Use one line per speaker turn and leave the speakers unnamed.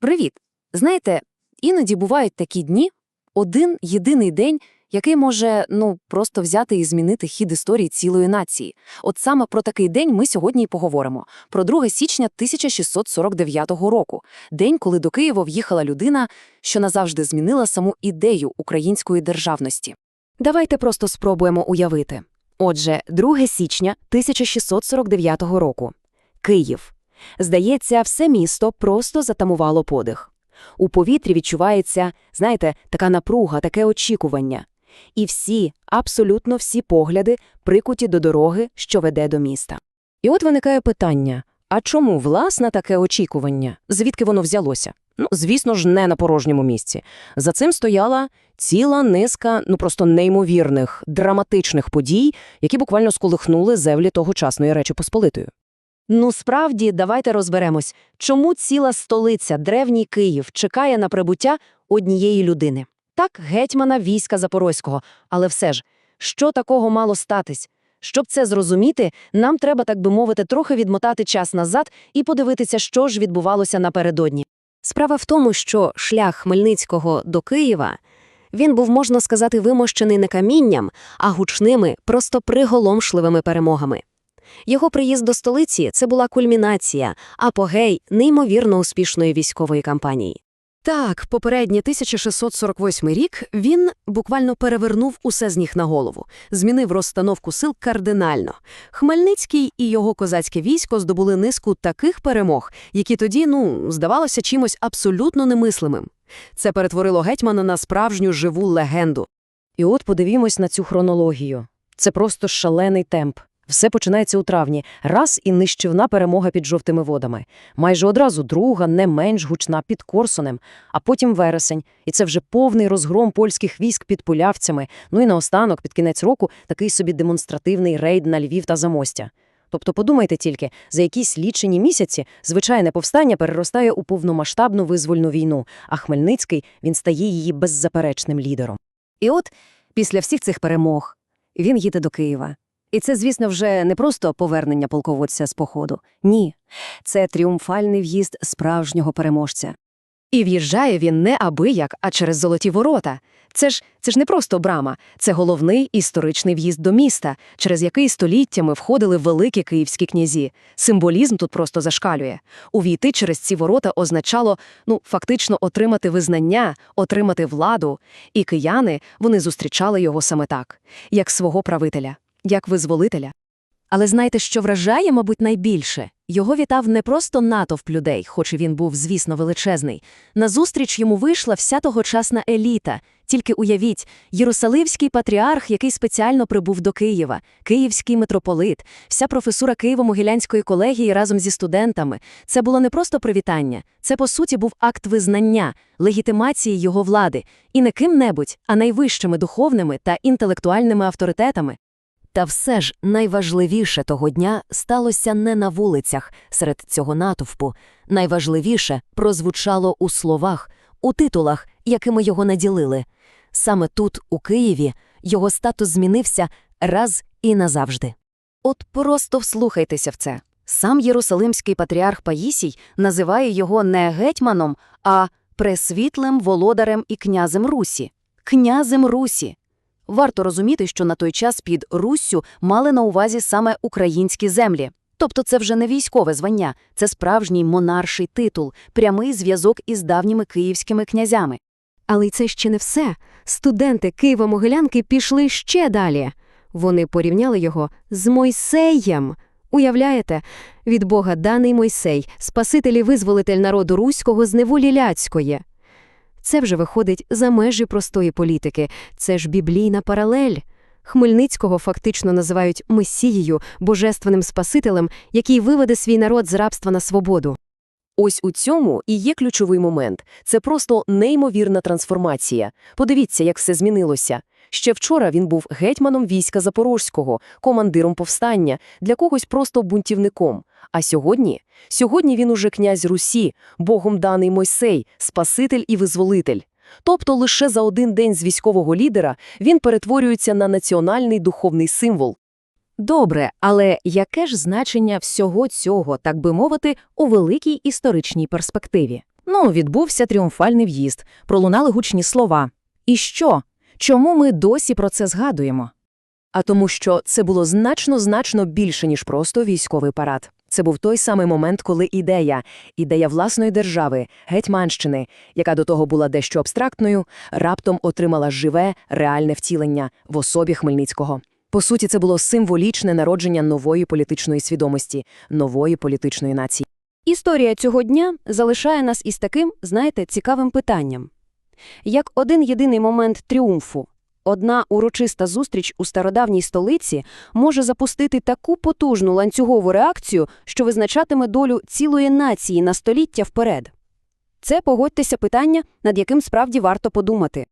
Привіт! Знаєте, іноді бувають такі дні, один єдиний день, який може ну просто взяти і змінити хід історії цілої нації. От саме про такий день ми сьогодні і поговоримо. Про 2 січня 1649 року, день, коли до Києва в'їхала людина, що назавжди змінила саму ідею української державності.
Давайте просто спробуємо уявити. Отже, 2 січня 1649 року. Київ. Здається, все місто просто затамувало подих. У повітрі відчувається, знаєте, така напруга, таке очікування. І всі, абсолютно всі погляди прикуті до дороги, що веде до міста. І от виникає питання, а чому, власне, таке очікування? Звідки воно взялося? Ну, звісно ж, не на порожньому місці. За цим стояла ціла низка, ну просто неймовірних, драматичних подій, які буквально сколихнули землі тогочасної Речі Посполитої.
Ну, справді, давайте розберемось, чому ціла столиця, древній Київ, чекає на прибуття однієї людини. Так, гетьмана війська Запорозького. Але все ж, що такого мало статись? Щоб це зрозуміти, нам треба, так би мовити, трохи відмотати час назад і подивитися, що ж відбувалося напередодні.
Справа в тому, що шлях Хмельницького до Києва він був, можна сказати, вимощений не камінням, а гучними, просто приголомшливими перемогами. Його приїзд до столиці це була кульмінація, апогей неймовірно успішної військової кампанії. Так, попередній 1648 рік він буквально перевернув усе з ніг на голову, змінив розстановку сил кардинально. Хмельницький і його козацьке військо здобули низку таких перемог, які тоді, ну, здавалося чимось абсолютно немислимим. Це перетворило гетьмана на справжню живу легенду. І от подивімось на цю хронологію. Це просто шалений темп. Все починається у травні, раз і нищівна перемога під жовтими водами. Майже одразу друга, не менш гучна під Корсунем, а потім вересень. І це вже повний розгром польських військ під Полявцями. Ну і наостанок, під кінець року, такий собі демонстративний рейд на Львів та Замостя. Тобто подумайте тільки, за якісь лічені місяці звичайне повстання переростає у повномасштабну визвольну війну, а Хмельницький він стає її беззаперечним лідером. І от після всіх цих перемог він їде до Києва. І це, звісно, вже не просто повернення полководця з походу. Ні, це тріумфальний в'їзд справжнього переможця. І в'їжджає він не аби як, а через золоті ворота. Це ж це ж не просто брама, це головний історичний в'їзд до міста, через який століттями входили великі київські князі. Символізм тут просто зашкалює. Увійти через ці ворота означало, ну, фактично отримати визнання, отримати владу. І кияни вони зустрічали його саме так, як свого правителя як визволителя. Але знаєте, що вражає, мабуть, найбільше? Його вітав не просто натовп людей, хоч і він був, звісно, величезний. Назустріч йому вийшла вся тогочасна еліта. Тільки уявіть, Єрусалимський патріарх, який спеціально прибув до Києва, київський митрополит, вся професура Києво-Могилянської колегії разом зі студентами. Це було не просто привітання, це, по суті, був акт визнання, легітимації його влади, і не ким-небудь, а найвищими духовними та інтелектуальними авторитетами. Та все ж найважливіше того дня сталося не на вулицях серед цього натовпу. Найважливіше прозвучало у словах, у титулах, якими його наділили. Саме тут, у Києві, його статус змінився раз і назавжди. От просто вслухайтеся в це. Сам Єрусалимський патріарх Паїсій називає його не гетьманом, а пресвітлим володарем і князем Русі. Князем Русі. Варто розуміти, що на той час під Руссю мали на увазі саме українські землі. Тобто це вже не військове звання, це справжній монарший титул, прямий зв'язок із давніми київськими князями. Але й це ще не все. Студенти Києво-Могилянки пішли ще далі. Вони порівняли його з Мойсеєм. Уявляєте, від Бога даний Мойсей, спаситель і визволитель народу руського з неволі ляцької. Це вже виходить за межі простої політики, це ж біблійна паралель. Хмельницького фактично називають месією, божественним спасителем, який виведе свій народ з рабства на свободу.
Ось у цьому і є ключовий момент. Це просто неймовірна трансформація. Подивіться, як все змінилося. Ще вчора він був гетьманом війська Запорозького, командиром повстання, для когось просто бунтівником. А сьогодні? Сьогодні він уже князь Русі, богом даний Мойсей, спаситель і визволитель. Тобто лише за один день з військового лідера він перетворюється на національний духовний символ.
Добре, але яке ж значення всього цього, так би мовити, у великій історичній перспективі?
Ну, відбувся тріумфальний в'їзд, пролунали гучні слова. І що? Чому ми досі про це згадуємо?
А тому що це було значно-значно більше, ніж просто військовий парад. Це був той самий момент, коли ідея, ідея власної держави, Гетьманщини, яка до того була дещо абстрактною, раптом отримала живе, реальне втілення в особі Хмельницького. По суті, це було символічне народження нової політичної свідомості, нової політичної нації.
Історія цього дня залишає нас із таким, знаєте, цікавим питанням. Як один єдиний момент тріумфу, одна урочиста зустріч у стародавній столиці може запустити таку потужну ланцюгову реакцію, що визначатиме долю цілої нації на століття вперед. Це, погодьтеся, питання, над яким справді варто подумати.